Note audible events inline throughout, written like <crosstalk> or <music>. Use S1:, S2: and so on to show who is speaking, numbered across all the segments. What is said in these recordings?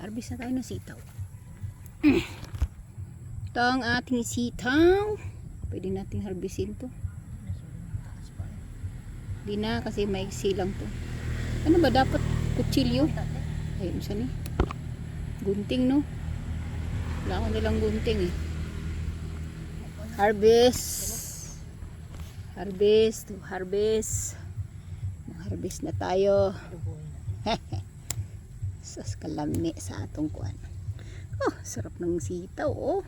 S1: Harvest na tayo ng sitaw. Ito ang ating sitaw. Pwede natin harvestin to. Di na kasi maiksi lang to. Ano ba dapat kutsilyo? Ayun siya ni. Gunting no? Wala ko nilang gunting eh. Harvest. Harvest. Harvest. Harvest na tayo. <laughs> Sas kalami sa atong kuan. Oh, sarap ng sitaw oh.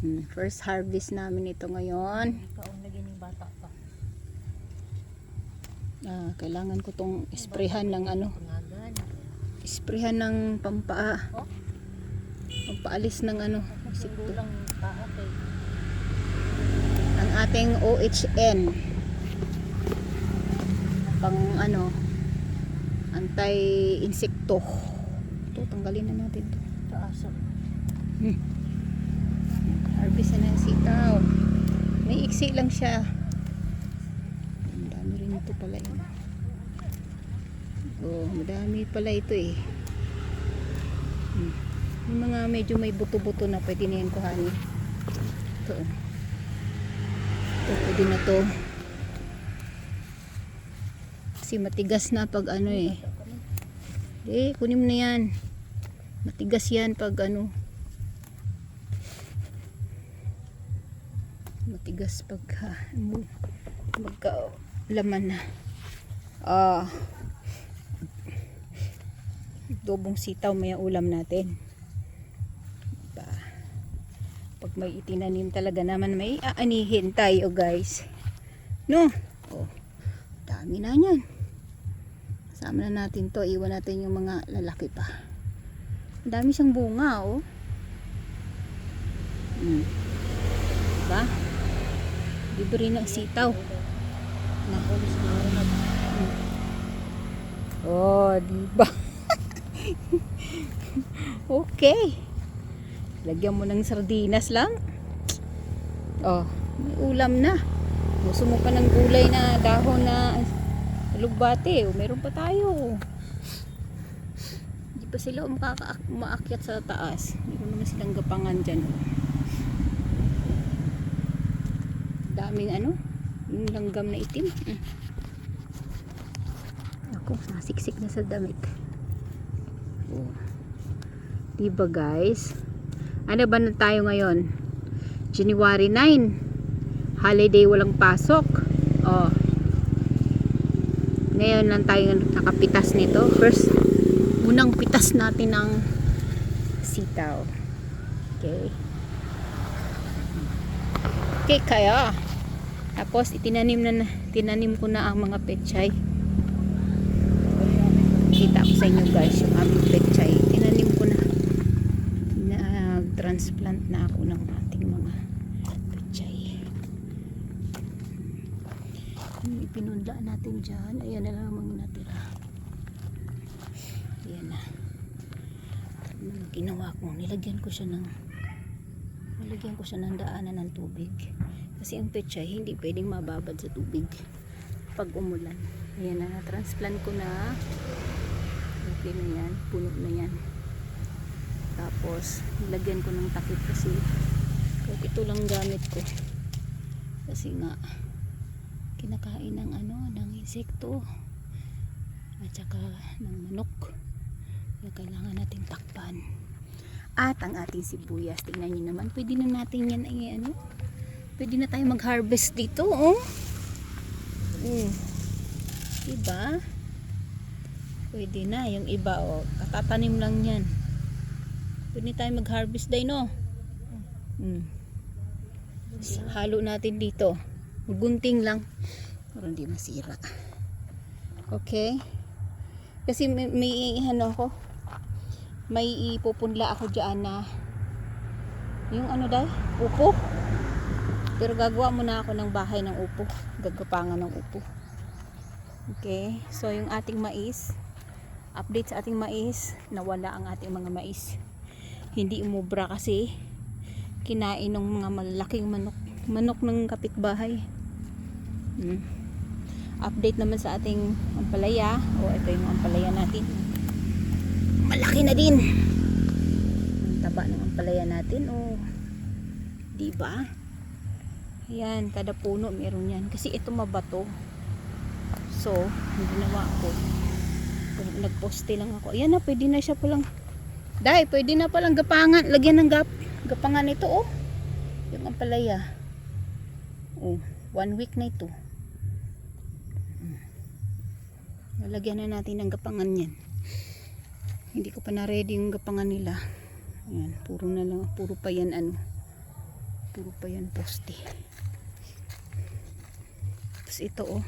S1: Hmm, first harvest namin ito ngayon.
S2: Ikaw lagi ng bata pa.
S1: Ah, kailangan ko tong isprehan ng ano, isprehan ng pampa
S2: Oh?
S1: pampaalis ng ano,
S2: kay
S1: Ang ating OHN pang ano anti-insekto. Ito, tanggalin na natin to.
S2: taas.
S1: Harvest na ng sitaw. May iksi lang siya. Ang dami rin ito pala yun. Oh, madami pala ito eh. Hmm. Yung mga medyo may buto-buto na pwede na yan kuhanin. Ito. oh. Ito, pwede na to. Kasi matigas na pag ano eh. Eh, kunin mo na yan. Matigas yan pag ano. matigas pagka ano, magka laman na ah dobong sitaw may ulam natin diba? pag may itinanim talaga naman may aanihin tayo guys no oh, dami na yan sama na natin to iwan natin yung mga lalaki pa. Ang dami siyang bunga oh. Hmm. diba? Libre ng sitaw. Na. Oh diba? <laughs> Okay. Lagyan mo ng sardinas lang. Oh may ulam na. Gusto mo pa ng gulay na dahon na lugbate oh, meron pa tayo. Hindi pa sila makaka maakyat sa taas. Meron naman silang gapangan dyan. Daming ano yung langgam na itim. Mm. ako nasiksik na sa damit. Oh. diba guys? Ano ba na tayo ngayon? January 9 holiday walang pasok. Oh ngayon lang tayo nakapitas nito. First unang pitas natin ng sitaw. Okay. Okay kaya. Tapos itinanim na tinanim ko na ang mga pechay. Kita ko sa inyo guys yung aming pechay. Tinanim ko na. Nag-transplant na ako ng ating mga pechay yung ipinunda natin dyan ayan na lang ang natira. Ayan na. Ginawa ko nilagyan ko siya ng nilagyan ko siya ng daanan ng tubig. Kasi ang pechay hindi pwedeng mababad sa tubig pag umulan. Ayan na transplant ko na. Okay na yan puno na yan. Tapos nilagyan ko ng takip kasi kahit ito lang gamit ko. Kasi nga kinakain ng ano ng insekto at saka ng manok kaya kailangan nating takpan. At ang ating sibuyas tingnan nyo naman pwede na natin yan ay ano pwede na tayo mag harvest dito oh. Mm. diba? Pwede na yung iba oh katatanim lang yan. Pwede tayo mag harvest day no mm. halo natin dito gunting lang. Para hindi masira. Okay? Kasi may, may ano ako may ipupunla ako dyan na yung ano dahil upo. Pero gagawa muna ako ng bahay ng upo. Gagapangan ng upo. Okay? So yung ating mais update sa ating mais nawala ang ating mga mais. Hindi umubra kasi kinain ng mga malalaking manok manok ng kapitbahay hmm. update naman sa ating ampalaya o ito yung ampalaya natin malaki na din. Ang taba ng ampalaya natin, oh. Di ba? Ayan, kada puno meron yan. Kasi ito mabato. So, ang ginawa ko, nagposte lang ako. Ayan na, pwede na siya palang, dahil pwede na palang gapangan, lagyan ng gap, gapangan ito, oh. Yung ampalaya. Oh, one week na ito. Lalagyan na natin ng gapangan yan. Hindi ko pa na-ready yung gapangan nila. Ayan, puro na lang, puro pa yan ano. Puro pa yan poste. Tapos ito oh.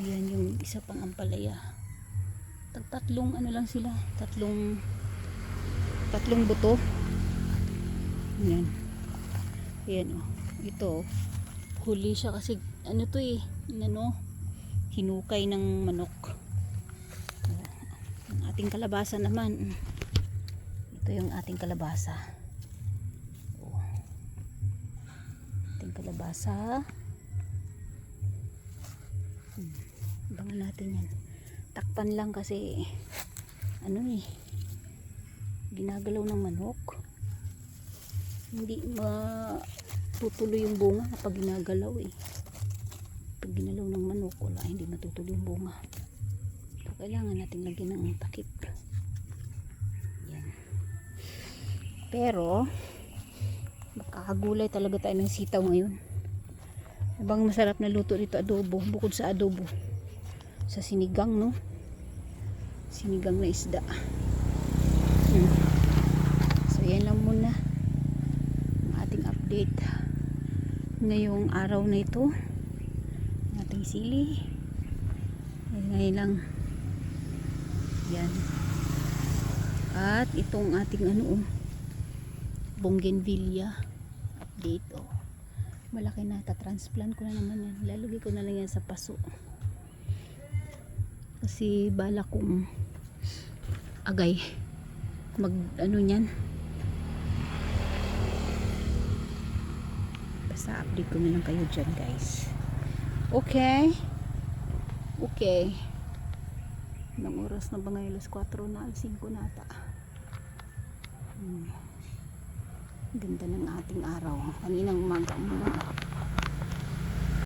S1: Ayan yung isa pang ampalaya. Tatlong ano lang sila, tatlong tatlong buto. Ayan. Ayan oh. Ito oh. Huli siya kasi ano to eh, ano, hinukay ng manok. Ang ating kalabasa naman. Ito yung ating kalabasa. Oh. Ating kalabasa. Hmm. Abangan natin yan. Takpan lang kasi ano eh ginagalaw ng manok. Hindi matutuloy yung bunga kapag ginagalaw eh pag ginalaw ng manok wala hindi matutuloy yung bunga. So kailangan natin lagyan ng takip. Yan. Pero makakagulay talaga tayo ng sitaw ngayon. Abang masarap na luto dito adobo bukod sa adobo. Sa sinigang no? Sinigang na isda. Hmm. so yan lang muna ang ating update ngayong araw na ito ating sili. Ngayon lang. Yan at itong ating ano oh, bougainvillea update oh. Malaki na transplant ko na naman yan. Lalagay ko na lang yan sa paso. Kasi bala kong agay mag ano yan basta update ko na lang kayo dyan guys Okay. Okay. Ilang oras na ba ngayon? Alas 4 na, alas 5 na ata. Hmm. Ganda ng ating araw. Kaninang umaga muna.